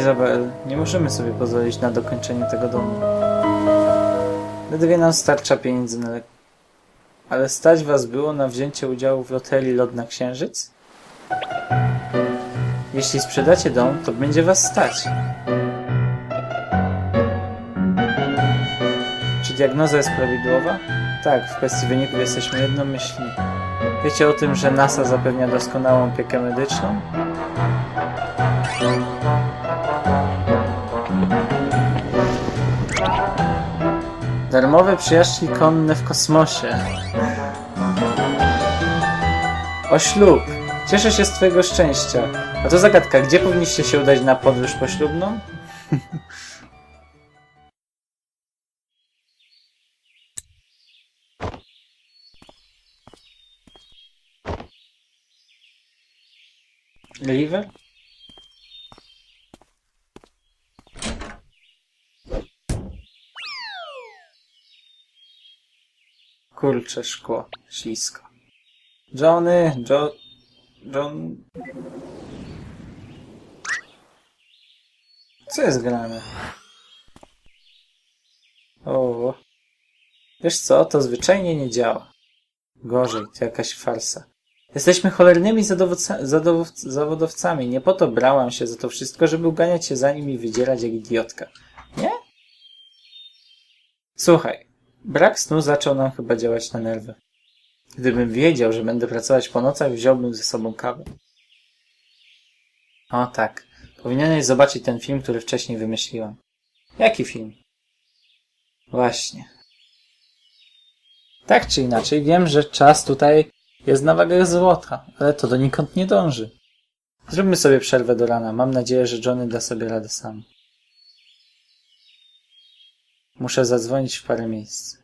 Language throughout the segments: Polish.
Izabel, nie możemy sobie pozwolić na dokończenie tego domu. Ledwie nam starcza pieniędzy na lek. Ale stać was było na wzięcie udziału w loterii Lot na Księżyc? Jeśli sprzedacie dom, to będzie was stać. Czy diagnoza jest prawidłowa? Tak, w kwestii wyników jesteśmy jednomyślni. Wiecie o tym, że NASA zapewnia doskonałą opiekę medyczną? Darmowe przyjaźni konne w kosmosie. O ślub! Cieszę się z twojego szczęścia. A to zagadka, gdzie powinniście się udać na podróż poślubną? River? Kurcze szkło, ślisko. Johnny, Jo... John... Co jest grane? O. Wiesz co, to zwyczajnie nie działa. Gorzej, to jakaś farsa. Jesteśmy cholernymi zawodowcami. Nie po to brałam się za to wszystko, żeby uganiać się za nim i wydzierać jak idiotka. Nie? Słuchaj, brak snu zaczął nam chyba działać na nerwy. Gdybym wiedział, że będę pracować po nocach, wziąłbym ze sobą kawę. O tak, powinieneś zobaczyć ten film, który wcześniej wymyśliłam. Jaki film? Właśnie. Tak czy inaczej, wiem, że czas tutaj jest na wagę złota, ale to donikąd nie dąży. Zróbmy sobie przerwę do rana. Mam nadzieję, że Johnny da sobie radę sam. Muszę zadzwonić w parę miejsc.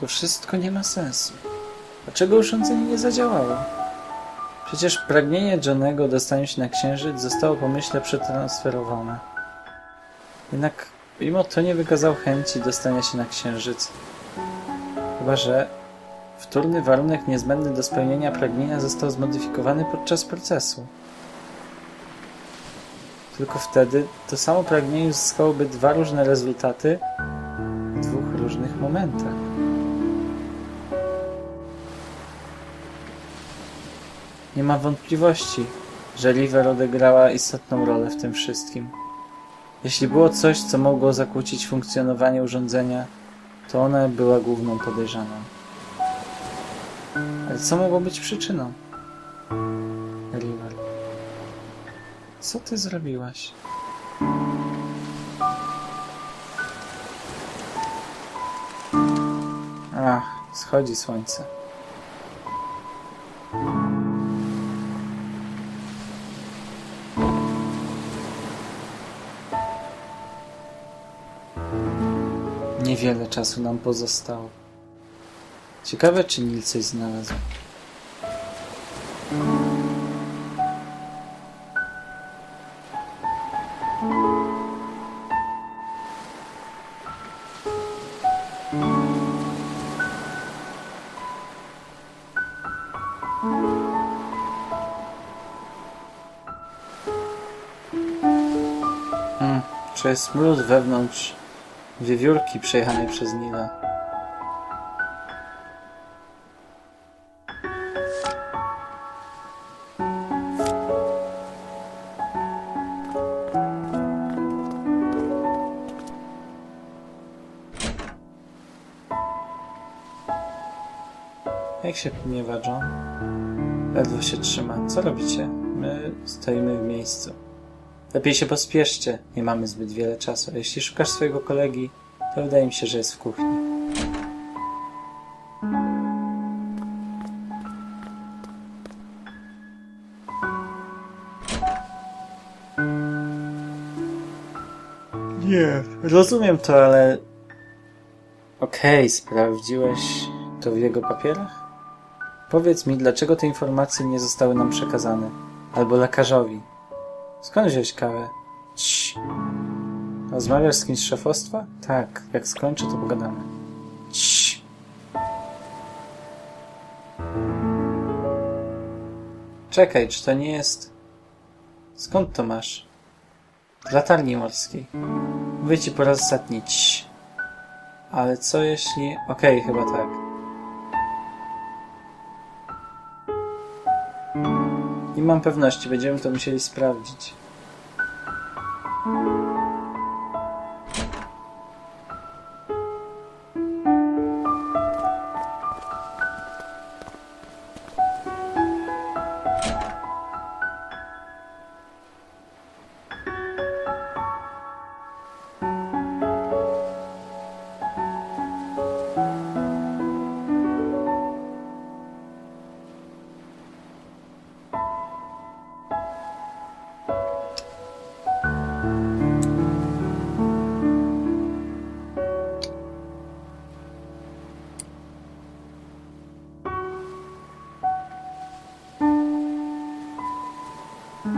To wszystko nie ma sensu. Dlaczego urządzenie nie zadziałało? Przecież pragnienie Johnego dostania się na księżyc zostało pomyśle przetransferowane. Jednak mimo to nie wykazał chęci dostania się na księżyc. Chyba, że wtórny warunek niezbędny do spełnienia pragnienia został zmodyfikowany podczas procesu. Tylko wtedy to samo pragnienie uzyskałoby dwa różne rezultaty w dwóch różnych momentach. Nie ma wątpliwości, że River odegrała istotną rolę w tym wszystkim. Jeśli było coś, co mogło zakłócić funkcjonowanie urządzenia, to ona była główną podejrzaną. Ale co mogło być przyczyną? River. Co ty zrobiłaś? Ach, schodzi słońce. Niewiele czasu nam pozostało. Ciekawe, czy Nil coś znalazł. Czy jest smród wewnątrz wiewiórki przejechanej przez Nila? Jak się miewa John? Ledwo się trzyma. Co robicie? My stoimy w miejscu. Lepiej się pospieszcie, nie mamy zbyt wiele czasu. Jeśli szukasz swojego kolegi, to wydaje mi się, że jest w kuchni. Nie, rozumiem to, ale... Okej, sprawdziłeś to w jego papierach? Powiedz mi, dlaczego te informacje nie zostały nam przekazane? Albo lekarzowi. Skąd wziąłeś kawę? Cii. Rozmawiasz z kimś z szefostwa? Tak, jak skończę, to pogadamy. Cii. Czekaj, czy to nie jest... Skąd to masz? Z latarni morskiej. Mówię ci po raz ostatni. Cii. Ale co jeśli... Okej, chyba tak. Nie mam pewności, będziemy to musieli sprawdzić. Ale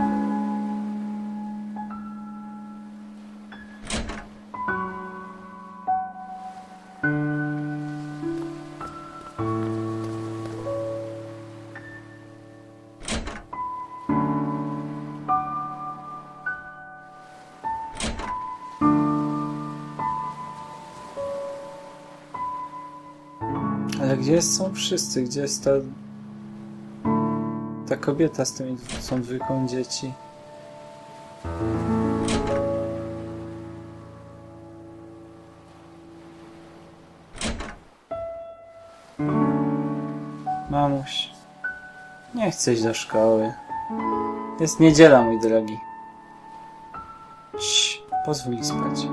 gdzie są wszyscy? Gdzie jest ta... Ta kobieta z tymi tą dwójką dzieci? Mamuś, nie chcę iść do szkoły. Jest niedziela, mój drogi. Cii, pozwól spać.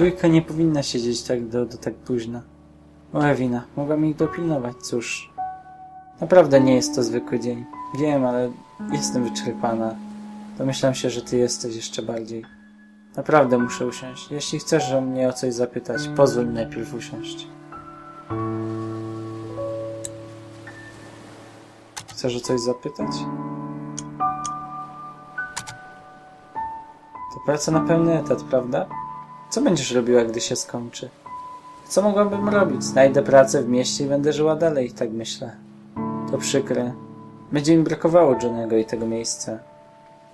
Dwójka nie powinna siedzieć tak do, do tak późna. Moja wina. Mogłam ich dopilnować, cóż. Naprawdę nie jest to zwykły dzień. Wiem, ale jestem wyczerpana. Domyślam się, że ty jesteś jeszcze bardziej. Naprawdę muszę usiąść. Jeśli chcesz o mnie o coś zapytać, pozwól najpierw usiąść. Chcesz o coś zapytać? To praca na pełny etat, prawda? Co będziesz robiła, gdy się skończy? Co mogłabym robić? Znajdę pracę w mieście i będę żyła dalej, tak myślę. To przykre. Będzie mi brakowało Johnego i tego miejsca.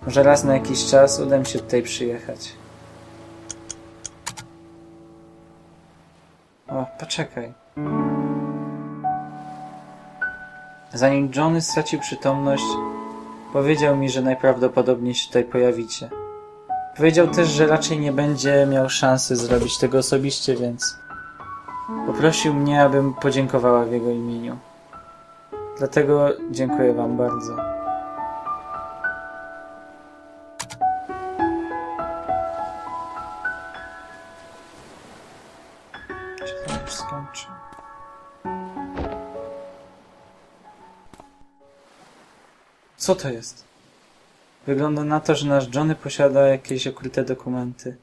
Może raz na jakiś czas uda mi się tutaj przyjechać. O, poczekaj. Zanim Johnny stracił przytomność, powiedział mi, że najprawdopodobniej się tutaj pojawicie. Powiedział też, że raczej nie będzie miał szansy zrobić tego osobiście, więc poprosił mnie, abym podziękowała w jego imieniu. Dlatego dziękuję Wam bardzo. Co to jest? Wygląda na to, że nasz Johnny posiada jakieś ukryte dokumenty.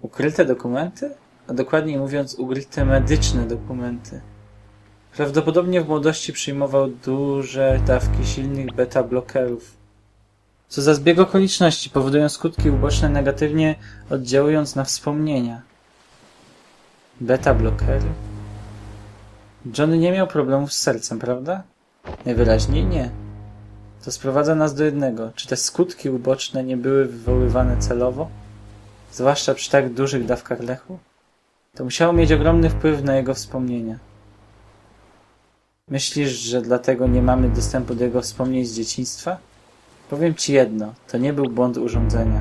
Ukryte dokumenty? A dokładniej mówiąc, ukryte medyczne dokumenty. Prawdopodobnie w młodości przyjmował duże dawki silnych beta-blokerów. Co za zbieg okoliczności powodują skutki uboczne negatywnie oddziałując na wspomnienia. Beta-blokery? Johnny nie miał problemów z sercem, prawda? Najwyraźniej nie. To sprowadza nas do jednego. Czy te skutki uboczne nie były wywoływane celowo? Zwłaszcza przy tak dużych dawkach lechu? To musiało mieć ogromny wpływ na jego wspomnienia. Myślisz, że dlatego nie mamy dostępu do jego wspomnień z dzieciństwa? Powiem ci jedno, to nie był błąd urządzenia.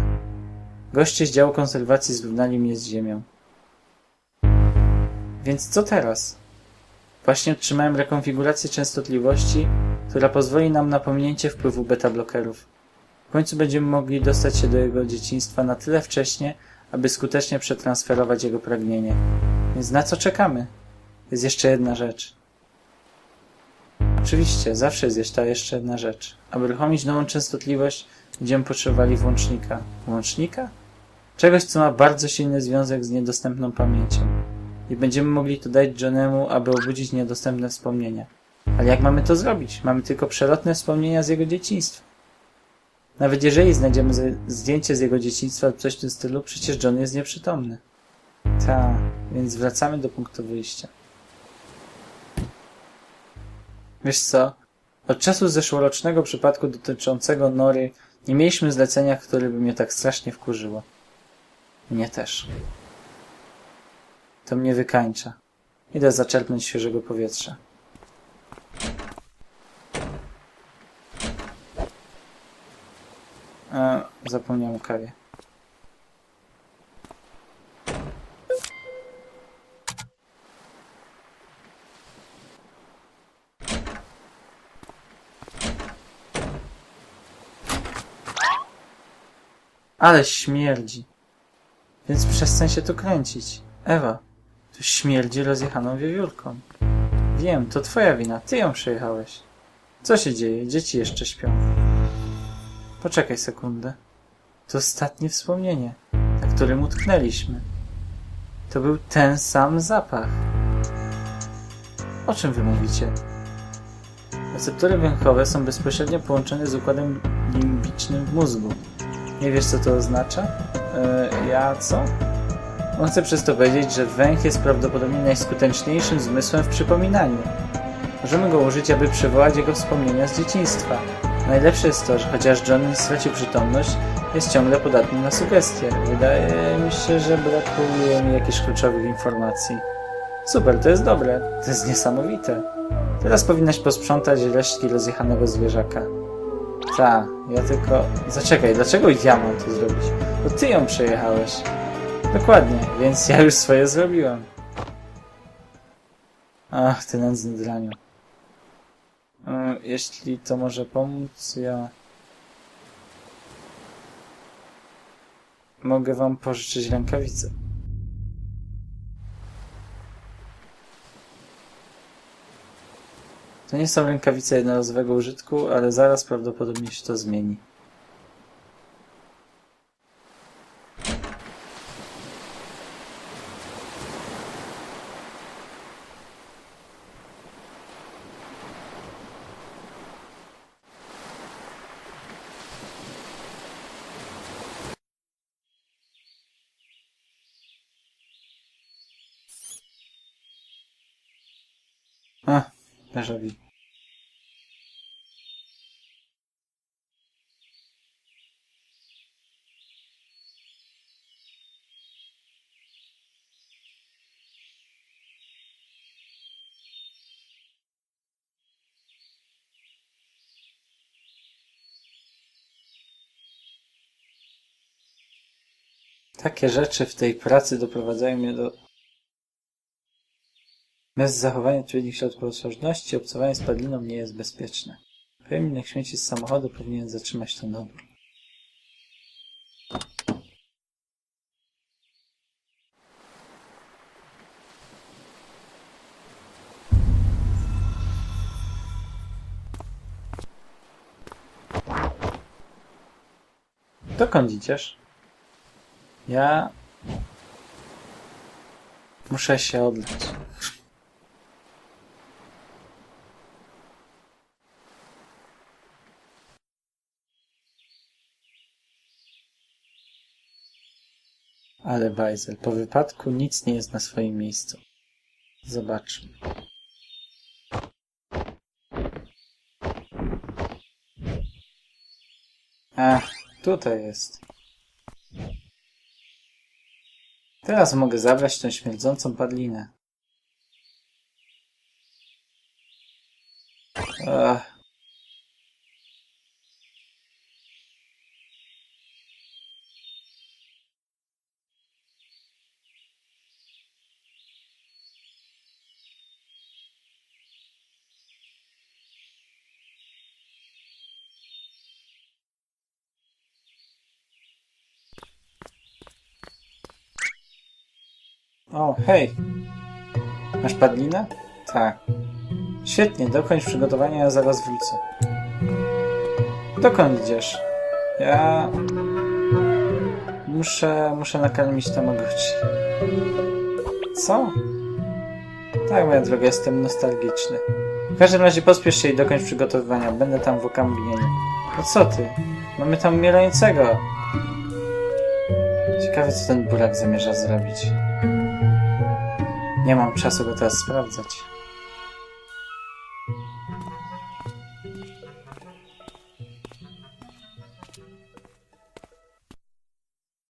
Goście z działu konserwacji zrównali mnie z ziemią. Więc co teraz? Właśnie otrzymałem rekonfigurację częstotliwości, która pozwoli nam na pominięcie wpływu beta-blokerów. W końcu będziemy mogli dostać się do jego dzieciństwa na tyle wcześnie, aby skutecznie przetransferować jego pragnienie. Więc na co czekamy? Jest jeszcze jedna rzecz. Oczywiście, zawsze jest jeszcze jeszcze jedna rzecz. Aby uruchomić nową częstotliwość, będziemy potrzebowali włącznika. Włącznika? Czegoś, co ma bardzo silny związek z niedostępną pamięcią. I będziemy mogli to dać Johnemu, aby obudzić niedostępne wspomnienia. Ale jak mamy to zrobić? Mamy tylko przelotne wspomnienia z jego dzieciństwa. Nawet jeżeli znajdziemy zdjęcie z jego dzieciństwa lub coś w tym stylu, przecież John jest nieprzytomny. Ta, więc wracamy do punktu wyjścia. Wiesz co? Od czasu zeszłorocznego przypadku dotyczącego Nory nie mieliśmy zlecenia, które by mnie tak strasznie wkurzyło. Mnie też. To mnie wykańcza. Idę zaczerpnąć świeżego powietrza. A, zapomniałem o kawie. Ale śmierdzi. Więc przestań się tu kręcić. Ewa, tu śmierdzi rozjechaną wiewiórką. Wiem, to twoja wina, ty ją przejechałeś. Co się dzieje? Dzieci jeszcze śpią. Poczekaj sekundę. To ostatnie wspomnienie, na którym utknęliśmy. To był ten sam zapach. O czym wy mówicie? Receptory węchowe są bezpośrednio połączone z układem limbicznym w mózgu. Nie wiesz, co to oznacza? Yy, ja co? On chce przez to powiedzieć, że węch jest prawdopodobnie najskuteczniejszym zmysłem w przypominaniu. Możemy go użyć, aby przywołać jego wspomnienia z dzieciństwa. Najlepsze jest to, że chociaż John stracił przytomność, jest ciągle podatny na sugestie. Wydaje mi się, że brakuje mi jakichś kluczowych informacji. Super, to jest dobre. To jest niesamowite. Teraz powinnaś posprzątać resztki rozjechanego zwierzaka. Ta, ja tylko... Zaczekaj, dlaczego ja mam to zrobić? Bo ty ją przejechałeś. Dokładnie, więc ja już swoje zrobiłem. Ach, ty nędzny draniu. E, Jeśli to może pomóc, ja... Mogę wam pożyczyć rękawice. To nie są rękawice jednorazowego użytku, ale zaraz prawdopodobnie się to zmieni. A, Takie rzeczy w tej pracy doprowadzają mnie do bez zachowania odpowiednich środków ostrożności obcowanie z padliną nie jest bezpieczne. Pojemnik śmieci z samochodu powinien zatrzymać ten dobór. Dokąd idziesz? Ja... Muszę się odleć. Ale bajzel, po wypadku nic nie jest na swoim miejscu. Zobaczmy. Ach, tutaj jest. Teraz mogę zabrać tę śmierdzącą padlinę. O, hej! Masz padlinę? Tak. Świetnie, dokończ przygotowania, ja zaraz wrócę. Dokąd idziesz? Ja... Muszę... muszę nakarmić Tamagotchi. Co? Tak, moja droga, jestem nostalgiczny. W każdym razie pospiesz się i dokończ przygotowywania. Będę tam w okamgnieniu. No co ty? Mamy tam umierającego. Ciekawe, co ten burak zamierza zrobić. Nie mam czasu go teraz sprawdzać.